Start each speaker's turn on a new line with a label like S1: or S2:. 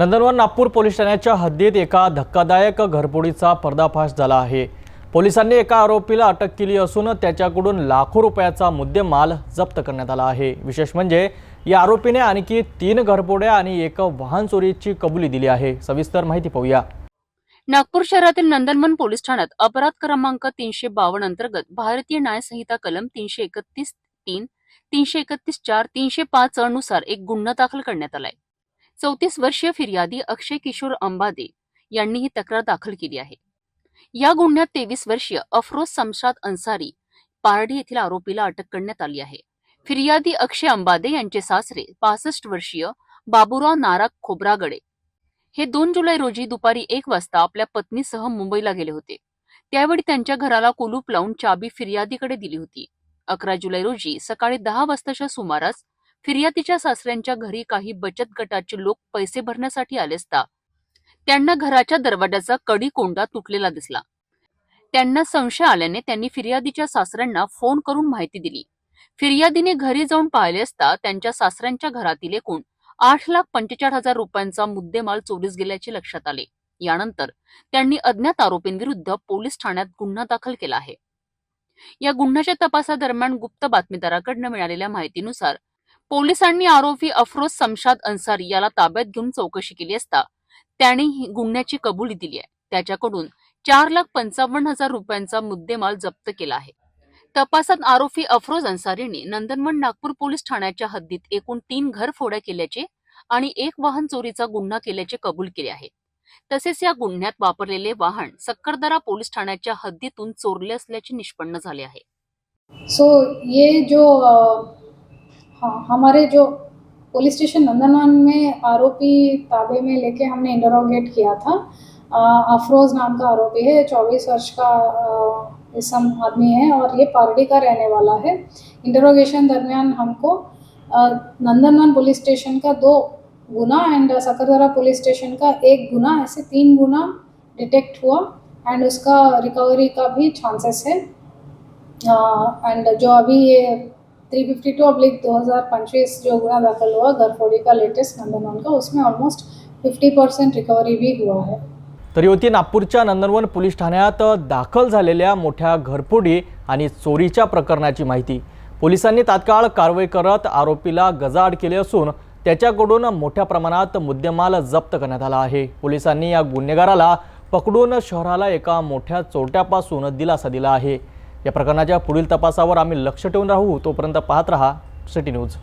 S1: नंदनवन Nagpur police ठाण्याच्या हद्दीत एका धक्कादायक घरपोडीचा पर्दाफाश झाला आहे. पोलिसांनी एका आरोपीला अटक केली असून त्याच्याकडून लाखो रुपयाचा मुद्देमाल जप्त करण्यात आला आहे. विशेष म्हणजे या आरोपीने आणखी तीन घरपोड्या आणि एक वाहन चोरीची कबुली दिली आहे. सविस्तर माहिती पाहूया.
S2: नागपूर शहरातील नंदनवन पोलीस ठाण्यात अपराध क्रमांक तीनशे बावन्न अंतर्गत भारतीय न्यायसंहिता कलम तीनशे एकतीस तीन तीनशे एकतीस चार तीनशे पाच अनुसार एक गुन्हा दाखल करण्यात आलाय. चौतीस वर्षीय फिर्यादी अक्षय किशोर अंबादे यांनी ही तक्रार दाखल केली आहे. या गुन्ह्यात तेवीस वर्षीय अफरोज समशाद अन्सारी पारडी येथील आरोपीला अटक करण्यात आली आहे. फिर्यादी अक्षय अंबादे यांचे सासरे पासष्ट वर्षीय बाबुराव नारा खोब्रागडे. हे दोन जुलै रोजी दुपारी एक वाजता आपल्या पत्नीसह मुंबईला गेले होते. त्यावेळी त्यांच्या घराला कुलूप लावून चाबी फिर्यादीकडे दिली होती. अकरा जुलै रोजी सकाळी दहा वाजताच्या सुमारास फिर्यादीच्या सासऱ्यांच्या घरी काही बचत गटाचे लोक पैसे भरण्यासाठी आले असता त्यांना घराच्या दरवाजाचा कडी कोंडा तुटलेला दिसला. त्यांना संशय आल्याने त्यांनी फिर्यादीच्या सासऱ्यांना फोन करून माहिती दिली. फिर्यादीने घरी जाऊन पाहिले असता त्यांच्या सासऱ्यांच्या घरातील एकूण आठ लाख पंचेचाळ हजार रुपयांचा मुद्देमाल चोरीस गेल्याचे लक्षात आले. यानंतर त्यांनी अज्ञात आरोपींविरुद्ध पोलीस ठाण्यात गुन्हा दाखल केला आहे. या गुन्ह्याच्या तपासादरम्यान गुप्त बातमीदाराकडनं मिळालेल्या माहितीनुसार पोलिसांनी आरोपी अफरोज समशाद अन्सारी याला ताब्यात घेऊन चौकशी केली असता त्याने ही गुन्ह्याची कबुली दिली आहे. त्याच्याकडून चार लाख पंचावन्न हजार रुपयांचा मुद्देमाल जप्त केला आहे. तपासात आरोपी अफरोज अन्सारीने नंदनवन नागपूर पोलीस ठाण्याच्या हद्दीत एकूण तीन घरफोड्या केल्याचे आणि एक वाहन चोरीचा गुन्हा केल्याचे कबूल केले आहे. तसेच या गुन्ह्यात वापरलेले वाहन सक्करदरा पोलीस ठाण्याच्या हद्दीतून चोरले असल्याचे निष्पन्न झाले आहे.
S3: सो ये जो हाँ हमारे जो पुलिस स्टेशन नंदनवन में आरोपी ताबे में लेके हमने इंटरोगेट किया था। अफरोज नाम का आरोपी है, चौबीस वर्ष का इसम आदमी है और ये पारडी का रहने वाला है। इंटरोगेशन दरमियान हमको नंदनवन पुलिस स्टेशन का दो गुना एंड सकरदरा पुलिस स्टेशन का एक गुना, ऐसे तीन गुना डिटेक्ट हुआ एंड उसका रिकवरी का भी चांसेस है। एंड जो अभी ये थ्री फिफ्टी टू अब्लिक दो हज़ार पंचवीस जो गुना दाखिल हुआ गरफोड़ी का लेटेस्ट नंदनवन का उसमें ऑलमोस्ट फिफ्टी परसेंट रिकवरी भी हुआ है।
S1: तरी होती नागपूरच्या नंदनवन पोलीस ठाण्यात दाखल झालेल्या मोठ्या घरफोडी आणि चोरीच्या प्रकरणाची माहिती. पोलिसांनी तात्काळ कारवाई करत आरोपीला गजाआड केले असून त्याच्याकडून मोठ्या प्रमाणात मुद्देमाल जप्त करण्यात आला आहे. पोलिसांनी या गुन्हेगाराला पकडून शहराला एका मोठ्या चोरट्यापासून दिलासा दिला आहे. या प्रकरणाच्या पुढील तपासावर आम्ही लक्ष ठेवून राहू. तोपर्यंत पाहत रहा सिटी न्यूज.